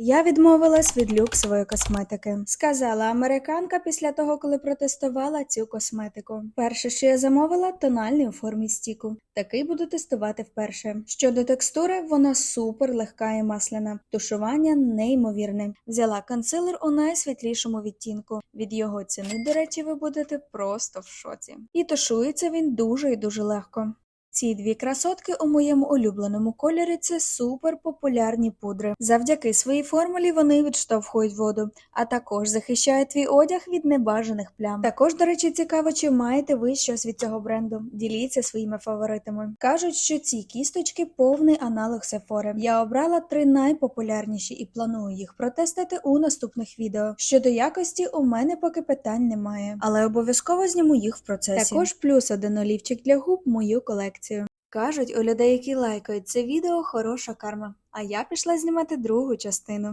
Я відмовилась від люксової косметики, сказала американка після того, коли протестувала цю косметику. Перше, що я замовила, тональний у формі стіку. Такий буду тестувати вперше. Щодо текстури, вона супер легка і масляна. Тушування неймовірне. Взяла консилер у найсвітлішому відтінку. Від його ціни, до речі, ви будете просто в шоці. І тушується він дуже і дуже легко. Ці дві красотки у моєму улюбленому кольорі це супер популярні пудри. Завдяки своїй формулі вони відштовхують воду, а також захищають твій одяг від небажаних плям. Також, до речі, цікаво, чи маєте ви щось від цього бренду. Діліться своїми фаворитами. Кажуть, що ці кісточки повний аналог Сефори. Я обрала три найпопулярніші і планую їх протестити у наступних відео. Щодо якості, у мене поки питань немає, але обов'язково зніму їх в процесі. Також плюс один олівчик для губ мою колекцію. Кажуть, у людей, які лайкають це відео, хороша карма. А я пішла знімати другу частину.